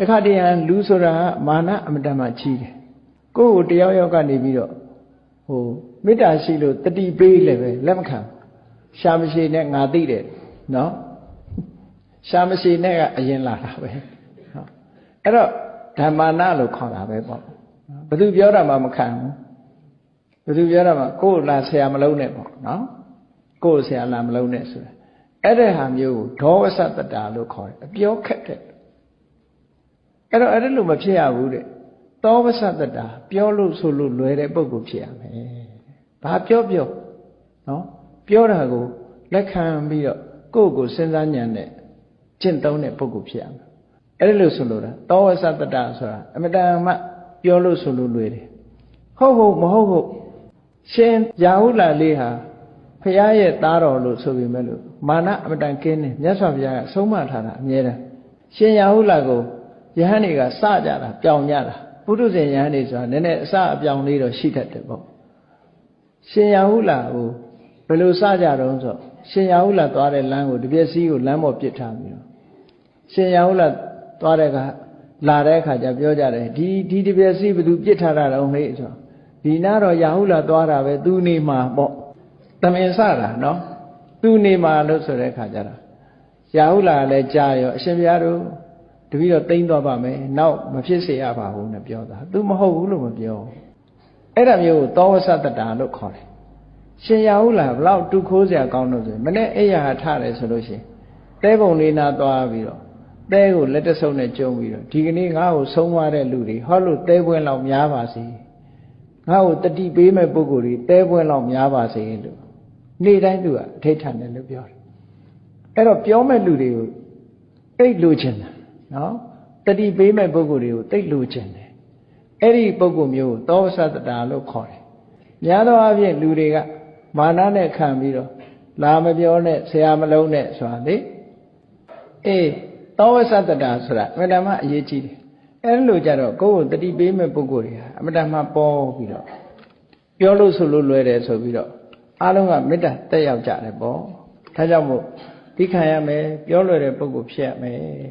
တခါတည်းဟန်လူဆိုတာကမာနအမတန်မှကြီးတယ်ကိုယ့်ကိုတယောက်ယောက်ကနေပြီးတော့ဟိုမေတ္တာရှိလို့တတိပေးလည်းပဲလက်မခံရှာမရှိနဲ့ငါသိတယ်နော်ရှာမရှိနဲ့ကအရင်လာတာပဲဟုတ်အဲ့တော့ဓမ္မာနလို့ခေါ်တာပဲပေါ့ဘသူပြောတာမှမခံဘူးဘသူပြောတာမှကိုယ်လာဆရာမလုံးနဲ့ပေါ့နော်ကိုယ်ဆရာလာမလုံးနဲ့ဆိုတာအဲ့တဲ့ဟာမျိုးကိုဒေါဝဆတ္တာလို့ခေါ်တယ်အပြောခက်တဲ့ အဲ့တော့အဲ့ဒါလို့မဖြစ်ရဘူးတဲ့သောဝဆတ္တာပြောလို့ဆိုလို့လွယ်တဲ့ပုံကိုဖြစ်ရမယ်ဘာပြောပြောနော်ပြောတာကိုလက်ခံပြီးတော့ကိုယ့်ကိုစဉ်းစားဉာဏ်နဲ့ကျင့်သုံးတဲ့ပုံကိုဖြစ်ရမယ်အဲ့ဒါလို့ဆိုလို့တာသောဝဆတ္တာဆိုတာအမတန်မှပြောလို့ဆိုလို့လွယ်တယ်ဟုတ်ဟုတ်မဟုတ်ဟုတ်ရှင်ရာဟုလာလေးဟာဖရာရဲ့သားတော်လို့ဆိုပေမဲ့လို့မာနအမတန်ကင်းတယ်မြတ်စွာဘုရားကဆုံးမထားတာအမြဲတမ်းရှင်ရာဟုလာကို ယဟန်တွေကစကြတာပြောင်ကြတာပုထုဇဉ်ယဟန်တွေဆိုတာနည်းနည်းအစအပြောင်လေးတော့ရှိတတ်တယ်ပေါ့ရှင်ရာဟုလာကိုဘယ်လိုစကြတော့ဆိုရှင်ရာဟုလာသွားတဲ့လမ်းကိုတပြည့်စည်းကိုလမ်းပေါ်ပစ်ထားပြီးတော့ရှင်ရာဟုလာသွားတဲ့ကလာတဲ့အခါကျပြောကြတယ်ဒီဒီတပြည့်စည်းဘယ်သူပစ်ထားတာတော့ဟဲ့ဆိုဒီနာတော့ရာဟုလာသွားတာပဲသူနေမှာပေါ့တမင်စတာနော်သူနေမှာလို့ဆိုတဲ့အခါကျတော့ရာဟုလာလည်းကြားရောအရှင်ဘုရားတို့ တပည့်တော့တိမ့်သွားပါမယ်နောက်မဖြစ်စေရပါဘူးနဲ့ပြောတာသူမဟုတ်ဘူးလို့မပြောအဲ့ဒါမျိုးကိုသောဝဆတ္တာလို့ခေါ်တယ်ရှင်ရဟုလားဘလောက်တူခိုးစရာကောင်းလို့ဆိုရင်မနေ့အိယာထတယ်ဆိုလို့ရှိရင်တဲပုံလေးနာသွားပြီးတော့တဲကိုလက်တဆုပ်နဲ့ကျုံပြီးတော့ဒီကနေ့ငါ့ကိုဆုံးသွားတဲ့လူတွေဟောလို့တဲပွဲလောက်များပါစေငါ့ကိုတတိပေးမဲ့ပုဂ္ဂိုလ်တွေတဲပွဲလောက်များပါစေလို့နေ့တိုင်းသူကအထိတ်ထန်တယ်လို့ပြောတယ်အဲ့တော့ပြောမဲ့လူတွေကိုတိတ်လိုချင်တာ နော်တတိပေးမဲ့ပုဂ္ဂိုလ်တွေကိုတိတ်လိုချင်တယ်အဲ့ဒီပုဂ္ဂိုလ်မျိုးကိုသောဝသတ္တာလို့ခေါ်တယ်များသောအားဖြင့်လူတွေကမာနနဲ့ခံပြီးတော့လာမပြောနဲ့ဆရာမလုံးနဲ့ဆိုတာလေအေးသောဝသတ္တာဆိုတာအမှန်တမ်းအရေးကြီးတယ်အဲ့လိုကြတော့ကိုယ့်ကိုတတိပေးမဲ့ပုဂ္ဂိုလ်တွေဟာအမှန်တမ်းပေါ်ပြီးတော့ပြောလို့ဆိုလို့လွယ်တယ်ဆိုပြီးတော့အားလုံးကမေတ္တာတက်ရောက်ကြတယ်ပေါ့ဒါကြောင့်မို့ဒီခံရမယ်ပြောလွယ်တဲ့ပုဂ္ဂိုလ်ဖြစ်ရမယ်